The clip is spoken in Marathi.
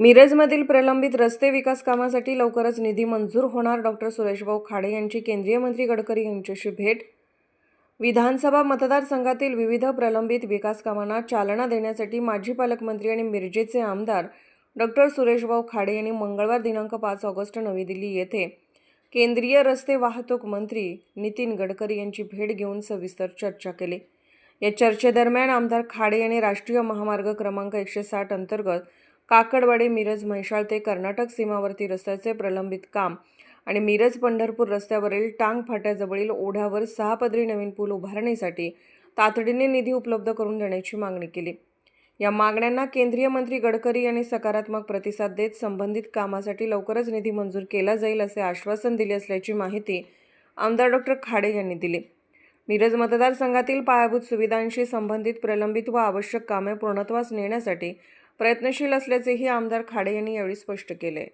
मिरजमधील प्रलंबित रस्ते विकास कामासाठी लवकरच निधी मंजूर होणार. डॉक्टर सुरेशभाऊ खाडे यांची केंद्रीय मंत्री गडकरी यांच्याशी भेट. विधानसभा मतदारसंघातील विविध प्रलंबित विकास कामांना चालना देण्यासाठी माजी पालकमंत्री आणि मिरजेचे आमदार डॉक्टर सुरेशभाऊ खाडे यांनी मंगळवार दिनांक पाच ऑगस्ट नवी दिल्ली येथे केंद्रीय रस्ते वाहतूक मंत्री नितीन गडकरी यांची भेट घेऊन सविस्तर चर्चा केली. या चर्चेदरम्यान आमदार खाडे यांनी राष्ट्रीय महामार्ग क्रमांक एकशे साठ अंतर्गत काकडवाडी मिरज म्हैसाळ ते कर्नाटक सीमावर्ती रस्त्याचे प्रलंबित काम आणि मिरज पंढरपूर रस्त्यावरील टांग फाट्याजवळील ओढ्यावर सहा पदरी नवीन पूल उभारणीसाठी तातडीने निधी उपलब्ध करून देण्याची मागणी केली. या मागण्यांना केंद्रीय मंत्री गडकरी यांनी सकारात्मक प्रतिसाद देत संबंधित कामासाठी लवकरच निधी मंजूर केला जाईल असे आश्वासन दिले असल्याची माहिती आमदार डॉक्टर खाडे यांनी दिली. मिरज मतदारसंघातील पायाभूत सुविधांशी संबंधित प्रलंबित व आवश्यक कामे पूर्णत्वास नेण्यासाठी प्रयत्नशील असल्याचेही आमदार खाडे यांनी यावेळी स्पष्ट केले.